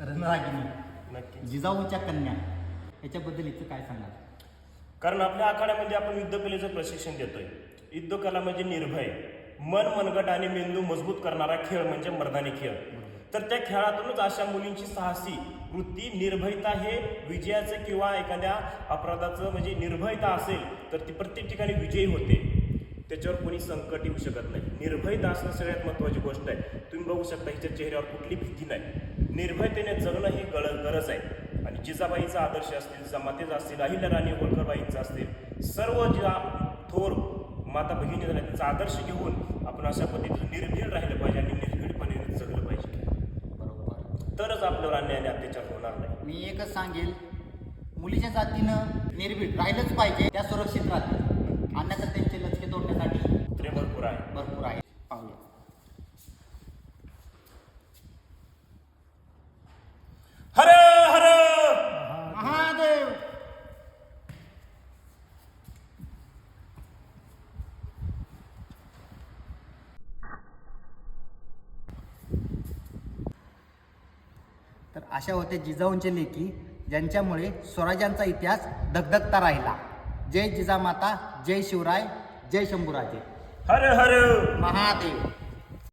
रणरागिणी. नक्की. जिजाऊच्या कन्या. याच्याबद्दल इथं काय सांगाल? कारण आपल्या आखाड्यामध्ये आपण युद्धकलेचं प्रशिक्षण देतोय. युद्धकला म्हणजे निर्भय. मन मनगट आणि मेंदू मजबूत करणारा खेळ म्हणजे मर्दानी खेळ. तर त्या खेळातूनच अशा मुलींची साहसी वृत्ती निर्भयता हे विजयाचं किंवा एखाद्या अपराधाचं म्हणजे निर्भयता असेल तर ती प्रत्येक ठिकाणी विजयी होते. त्याच्यावर कोणी संकट येऊ शकत नाही. निर्भयता असणं सगळ्यात महत्त्वाची गोष्ट आहे. तुम्ही बघू शकता हिच्या चेहऱ्यावर कुठली भीती नाही. निर्भयतेने जगणं ही गळ गरज आहे. आणि जिजाबाईचा आदर्श असतील जमातेचा असतील अहिल्याराणी होळकरबाईंचा असतील सर्व ज्या थोर माता भगिनी झाल्या त्यांचा आदर्श घेऊन आपण अशा पद्धतीनं निर्भीड राहिलं पाहिजे आणि निर्भीडपणे जगलं पाहिजे. बरोबर. तरच आपल्यावर अन्याय आणि अत्याचार होणार नाही. मी एकच सांगेल मुलीच्या जातीनं निर्भीड राहिलंच पाहिजे त्या सुरक्षित राहतील अन्यथा त्यांचे लचके तोडण्यासाठी ते भरपूर आहे भरपूर आहे पाहूया हर हर महादेव तर अशा होत्या जिजाऊंचे लेखी ज्यांच्यामुळे स्वराज्यांचा इतिहास धगधगता राहिला. जय जिजामाता जय शिवराय जय शंभूराजे. हर हर! महादेव.